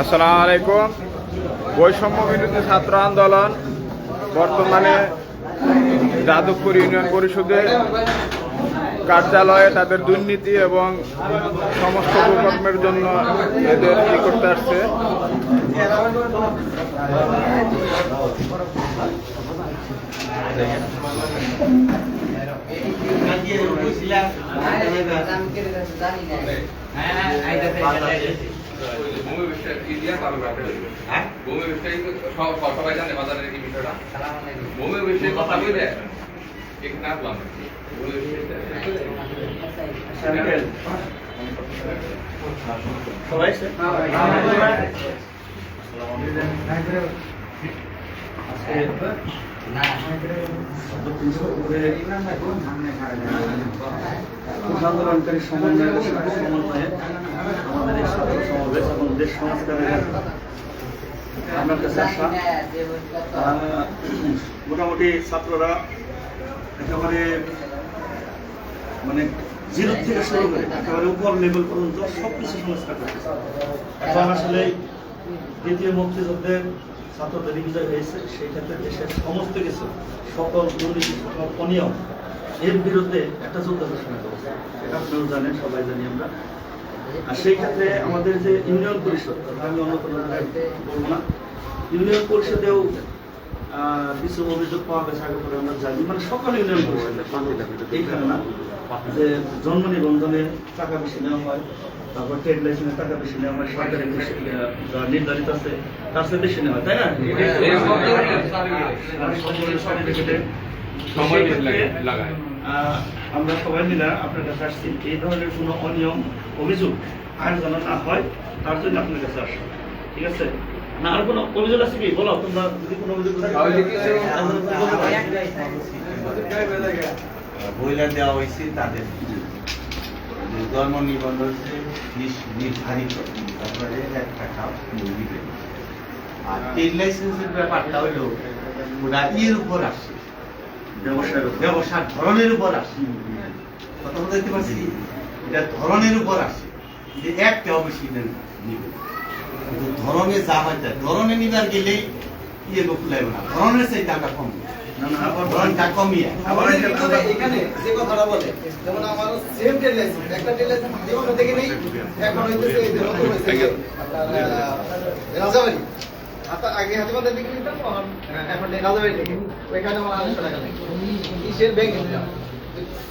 আসসালামু আলাইকুম। বৈষম্য বিরোধী ছাত্র আন্দোলন বর্তমানে যাদবপুর ইউনিয়ন পরিষদে কার্যালয়ে তাদের দুর্নীতি এবং সমস্ত কুকর্মের জন্য এদের ই করতে আসছে। ভূমি বিষয়ে হ্যাঁ? ভূমি বিষয়ে সবাই জানে বাজারের কি বিষয়টা? ভূমি বিষয়ে কথা বলে। কাছে আসা মোটামুটি ছাত্ররা একেবারে মানে জিরো থেকে শুরু করে একেবারে উপর লেভেল পর্যন্ত সব কিছু সংস্কার করতেছে এখন আসলে দ্বিতীয় মুক্তিযুদ্ধের ছাত্রদের বিজয় হয়েছে, সেই ক্ষেত্রে দেশের সমস্ত কিছু, সকল দুর্নীতি, সকল অনিয়ম, এর বিরুদ্ধে একটা যুদ্ধ ঘোষণা করেছে। এটা আপনারা জানেন, সবাই জানি আমরা। আর সেই ক্ষেত্রে আমাদের যে ইউনিয়ন পরিষদ আমি অন্য কোনো বলব না, ইউনিয়ন পরিষদেও কিছু অভিযোগ পাওয়া গেছে আগে পরে আমরা জানি। মানে সকল ইউনিয়ন এইখানে না যে জন্ম নিবন্ধনে টাকা বেশি নেওয়া হয় তারপর ট্রেড লাইসেন্সের টাকা বেশি নেওয়া হয় সরকারি বেশি, আহ, যা নির্ধারিত আছে তার চেয়ে বেশি নেওয়া হয় তাই না? লাগে- লাগায়। আহ, আমরা সবাই মিলে আপনার কাছে আসছি এই ধরনের কোনো অনিয়ম অভিযোগ আর যেন না হয় তার জন্য আপনার কাছে আসছি। ঠিক আছে? না আর কোনো অভিযোগ আছে কি? বলো তোমরা যদি কোনো অভিযোগ বইলা দেওয়া হয়েছে তাদের। জন্ম নিবন্ধন নির্ধারিত। তারপরে এক টাকা দিবে। আর ট্রেড লাইসেন্সের ব্যাপারটা হলো ওরা ইয়ের উপর আসে ব্যবসায়ের উপর। ব্যবসার ধরনের উপর আসে কথা বলতে দেখতে পাচ্ছি এটা ধরনের উপর আসে যে একটাও বেশি নেন- নিবে কিন্তু ধরনে যা হয়। তাই ধরনে নিবার গেলেই ইয়ে বকুলাইব না। ধরনের সেই টাকা কম। এখানে যে কথাটা বলে যেমন সেম একটা থেকে নেই এখন হইতেছে নতুন হয়েছে রাজাবাড়ি। আগে হাতিবাদের দিকে নিতাম এখন এখন রাজাবাড়ি ওইখানে আমার আড়াইশো টাকা লাগে কিসের ব্যাংকে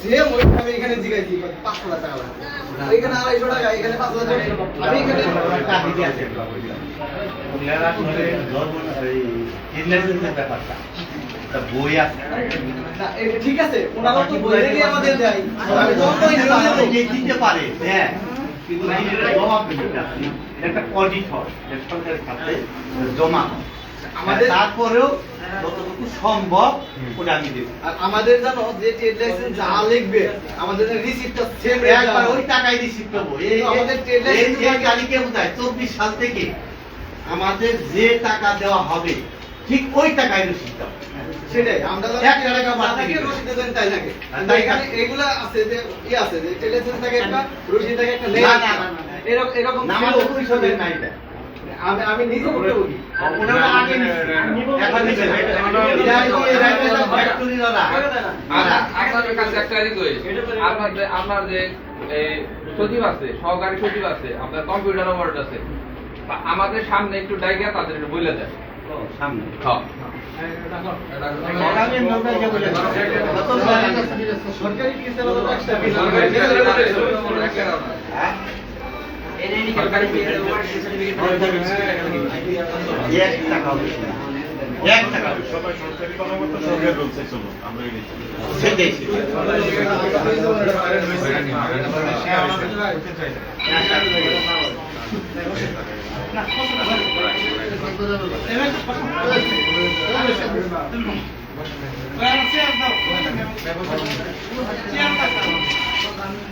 সেম ওই আমি এখানে জিগাইছি পাঁচশো টাকা লাগে ওইখানে আড়াইশো টাকা এখানে পাঁচ হাজার টাকা। আমি এখানে ওনারা আসলে ধর্ম এই ইনলাইসেন্সের ব্যাপারটা। তা বই আছে। না, এটা ঠিক আছে ওনারা তো বলে দিয়ে আমাদের দেয়। আমি তো অন্য ইউনিয়নে তো- যে দিতে পারে। হ্যাঁ। কিন্তু জমা একটা অডিট হয় হয় তারপরেও যতটুকু সম্ভব ওটা আমি দেবো। আর আমাদের জানো যে ট্রেড লাইসেন্স যা লিখবে আমাদের রিসিপ্টটা সেম একবার ওই টাকায় রিসিভ করব এই আমাদের এই- license এই তারিখে বোধহয় চব্বিশ সাল থেকে আমাদের যে টাকা দেওয়া হবে ঠিক ওই টাকায় রিসিভ দেওয়া সেটাই আমরা এক টাকা বাদ থাকে দিবে। দেন তাই থাকে তাই এখানে। এগুলা আছে যে ই আছে যে ট্রেড থাকে একটা রসিদ থাকে একটা। এরকম এরকম। আমাদের পরিষদের নাই এটা। আমি আমি নিজে বলি ওনারা আগে নিচ্ছে। এখন নিচ্ছে না। এটা এই যে রাইটার ফ্যাক্টরিওয়ালা। আর আপনাদের কাছে একটা রিকোয়েস্ট আপনাদের আপনার যে সচিব আছে সহকারী সচিব আছে আপনার কম্পিউটার ওয়ার্ড আছে আমাদের সামনে একটু ডাইগা তাদের বলে দেন। সামনে। সরকারি চেয়ার দাও চেয়ার দাও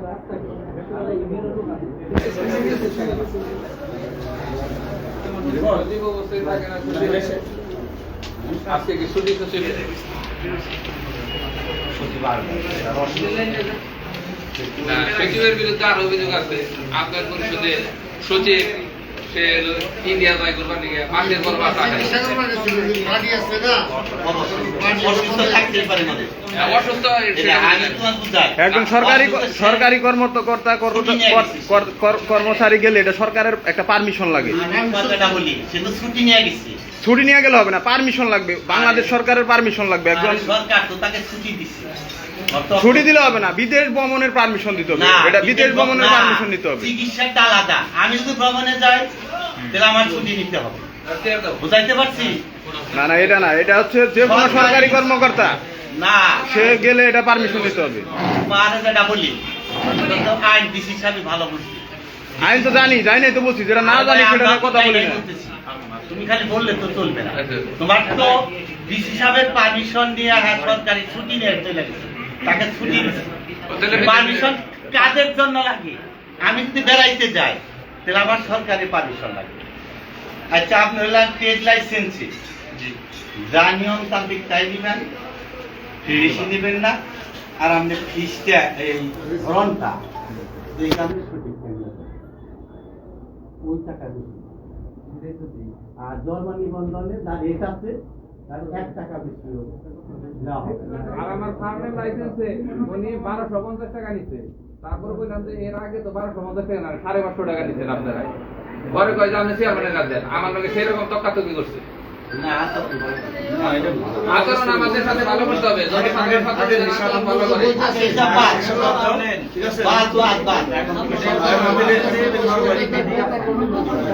আজকে সচিবের বিরুদ্ধে আর অভিযোগ আছে। আপনার পরিষদে সচিব সে করবার নিয়ে মানে একজন সরকারি সরকারি কর্মকর্তা কর্ম- কর- কর- কর- কর্মচারী গেলে এটা সরকারের একটা পারমিশন লাগে। আমি কথাটা বলি সে তো ছুটি নিয়ে গেছে। ছুটি নিয়ে গেলে হবে না পারমিশন লাগবে। বাংলাদেশ সরকারের পারমিশন লাগবে একজন সরকার তো তাকে ছুটি দিচ্ছে ছুটি দিলে হবে না বিদেশ ভ্রমণের পারমিশন দিতে হবে। এটা বিদেশ ভ্রমণের পারমিশন নিতে হবে। চিকিৎসাটা আলাদা। আমি যদি ভ্রমণে যাই তাহলে আমার ছুটি নিতে হবে। বুঝাইতে পারছি? না না এটা না এটা হচ্ছে যে কোনো সরকারি কর্মকর্তা না। সে গেলে এটা পারমিশন নিতে হবে। মানে যেটা বলি আইন ডিসি সাহেব ভালো বুঝছি আইন তো জানি জানি নাই তো বলছি যেটা না জানি সেটা কথা বলি না। তুমি খালি বললে তো চলবে না। তোমার তো ডিসি সাহেবের পারমিশন নিয়ে হ্যাঁ সরকারি ছুটি নিয়ে চলে গেছে। তাকে ছুটি পারমিশন কাজের জন্য লাগে? আমি যদি বেড়াইতে যাই তাহলে আমার সরকারি পারমিশন লাগে আচ্ছা আপনি হলেন ট্রেড লাইসেন্সে। যা নিয়ম তান্ত্রিক তাই দিবেন বেশি দিবেন না। আর আপনি ফিসটা এই ধরনটা এই কারণে সঠিক। ওই টাকা আর জন্ম নিবন্ধনে যার রেট আছে আর আমার ফার্মের লাইসেন্সে উনি বারোশো পঞ্চাশ টাকা নিচ্ছে তারপর বললাম যে এর আগে তো বারোশো পঞ্চাশ টাকা না সাড়ে পাঁচশো টাকা নিচ্ছেন আপনারা। পরে কয় যে আপনি চেয়ারম্যানের কাছে দেন আমার লোকে সেরকম তক্কাতকি করছে। না তো না এটা আচরণ আমাদের সাথে ভালো করতে হবে। যদি ভালো করে।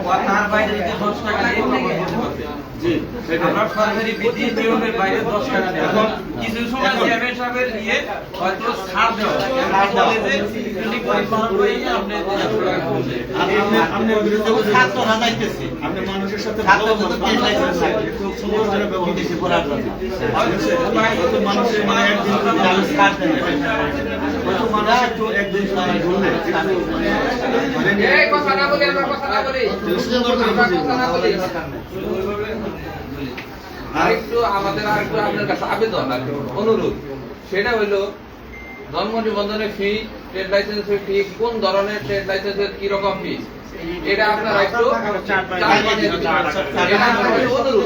আচ্ছা, বাইরে দশ টাকা দিয়ে জি সেটা আমরা সরকারি বিধি নিয়মের বাইরে দশ টাকা এখন কিছু সময় চেয়ারম্যান সাহেবের ইয়ে হয়তো ছাড় দেওয়া মানুষের আরেকটু আমাদের আরেকটু আপনার কাছে আবেদন আর অনুরোধ। সেটা হইল জন্ম নিবন্ধনের ফি ট্রেড লাইসেন্সের ফি কোন ধরনের ট্রেড লাইসেন্সের কি রকম ফি এটা আপনারা একটু অনুরোধ।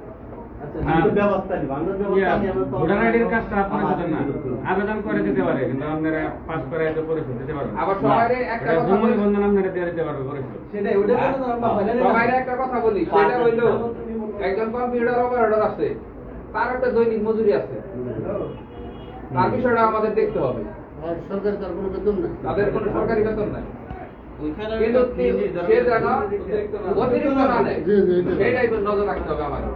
কাজটা আপনার কাছে না? আবেদন করে দিতে পারে কিন্তু আপনারা পাস করে এত পরিশোধ দিতে পারবেন। আবার সবাই একটা কথা বলি- বন্ধন আপনারা দিয়ে দিতে পারবে পরিশোধ। সবাই একটা কথা বলি সেটা হইল একজন কম্পিউটার অপারেটর আছে তার একটা দৈনিক মজুরি আছে। তার বিষয়টা আমাদের দেখতে হবে। তাদের কোনো সরকারি বেতন নাই। কিন্তু সে যেন অতিরিক্ত না। নেয় সেইটাই নজর রাখতে হবে আমাদের।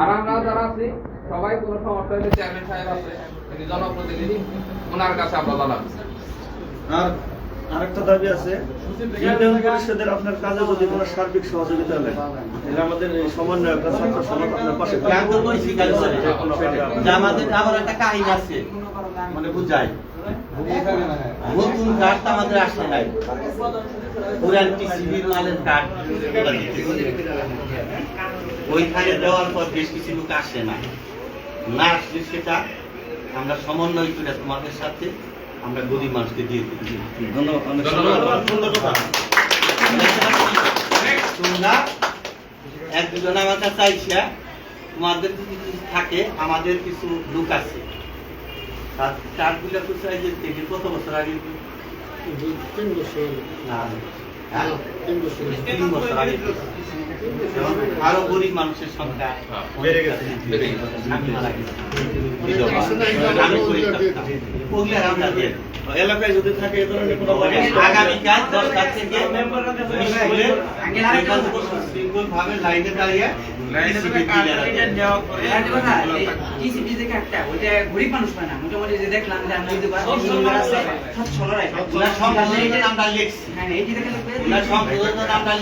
আর আমরা যারা আছি সবাই কোনো সমস্যা হলে চেয়ারম্যান সাহেব আছে তিনি জনপ্রতিনিধি ওনার কাছে আমরা জানাব আর আরেকটা দাবি আছে ইউনিয়ন পরিষদের আপনার কাজে যদি কোনো সার্বিক সহযোগিতা নেন তাহলে আমাদের এই সমন্বয়ক ছাত্র সমাজ আপনার পাশে। আমাদের আবার একটা কাহিনী আছে মানে বুঝাই। নতুন কার্ড তো আমাদের আসে নাই। পুরান টিসিবির মালের কার্ড। ওইখানে দেওয়ার পর বেশ কিছু লোক আসে না। না আসলে সেটা আমরা সমন্বয় করে তোমাদের সাথে আমরা গরিব মানুষকে দিয়ে দিচ্ছি। ধন্যবাদ অনেক ধন্যবাদ। ধন্যবাদ। সুন্দর কথা। তোমরা এক দুজন আমার কাছে আইসা তোমাদের যদি কিছু থাকে আমাদের কিছু লোক আছে। তার চারগুলা তো চাই যে থেকে কত বছর আগে? তিন বছর। না হ্যাঁ? তিন বছর আগে আরও গরিব মানুষের সংখ্যা বেড়ে গেছে মারা গেছে। এলাকায় যদি থাকে এ ধরনের কোনো আগামীকাল দশটা থেকে ভাবে লাইনে দাঁড়িয়ে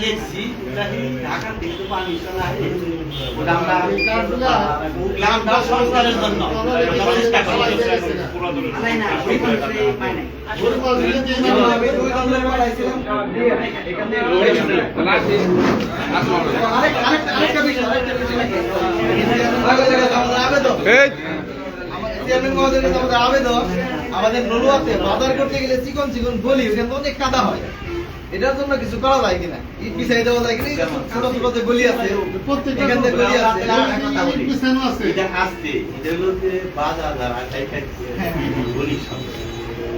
লিখছি। হ্যাঁ সংস্কারের জন্য চেষ্টা করি। আলাই না গরিব মানুষ পায় নাই আমি দুই নম্বরে পাঠাইছিলাম আরেক- আরেক- আরেকটা বিষয়, আরেকটা বিষয়। আমাদের কাছে আমাদের আবেদন আমাদের চেয়ারম্যান মহোদয়ের কাছে আমাদের আবেদন আমাদের নলুয়াতে বাজার করতে গেলে চিকন চিকন গলি ওখানে তো অনেক কাদা হয় এটার জন্য কিছু করা যায় কিনা ইট বিছাই দেওয়া যায় কিনা ছোট ছোট যে গলি আছে এখান থেকে গলি আছে এটা আসছে এটা হলো যে বাজার যারা খাই খাইছে গরিব সব।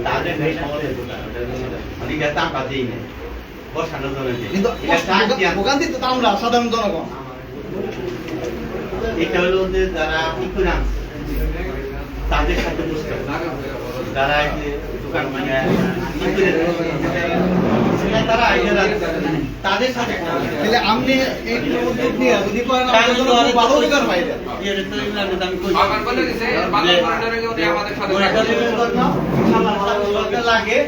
তাদের নেই আমাদের দোকান টাকা দিই না বসানোর জন্য কিন্তু ওখান থেকে তো আমরা সাধারণ জনগণ এটা হলো যে যারা ই করে আনছে, তাদের সাথে বুঝতে যারা যে দোকান মানে ই করে তারা আইডিয়া তাদের সাথে। তাহলে আপনি একটু উদ্যোগ নিয়ে যদি করেন আমাদের ভালো উপকার এটা। ইয়ের তো এগুলো আমি দামি করি। সরকার বলে দিছে, বাজার মনিটরিং এ উনি আমাদের সাথে লাগে,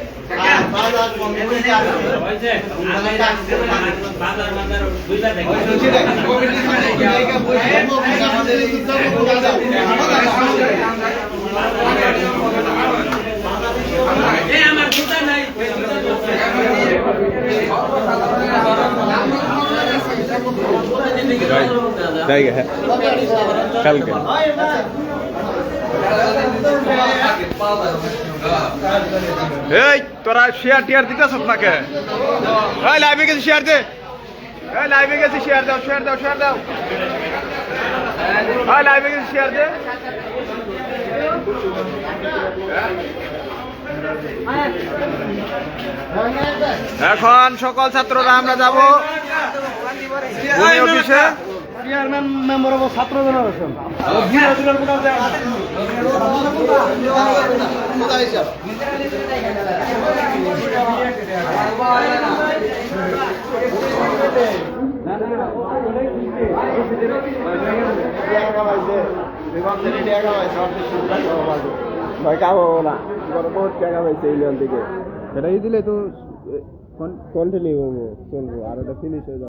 আমার জুতা নাই জায়গা হ্যাঁ কালকে এই তোরা শেয়ার টিয়ার দিতেছ নাকে? এই লাইভে গেছি শেয়ার দে। এই লাইভে গেছি শেয়ার দাও শেয়ার দাও শেয়ার দাও। এই লাইভে গেছি শেয়ার দে। এখন সকল ছাত্ররা আমরা যাব অফিসে। চেয়ারম্যান মেম্বার ছাত্র জেনারেশন কাম হব না বহুত টাকা পাইছে ইলিয়ন থেকে সেটাই দিলে তো কন্টিনিউ চলবো আর ওটা ফিনিশ হয়ে যাবে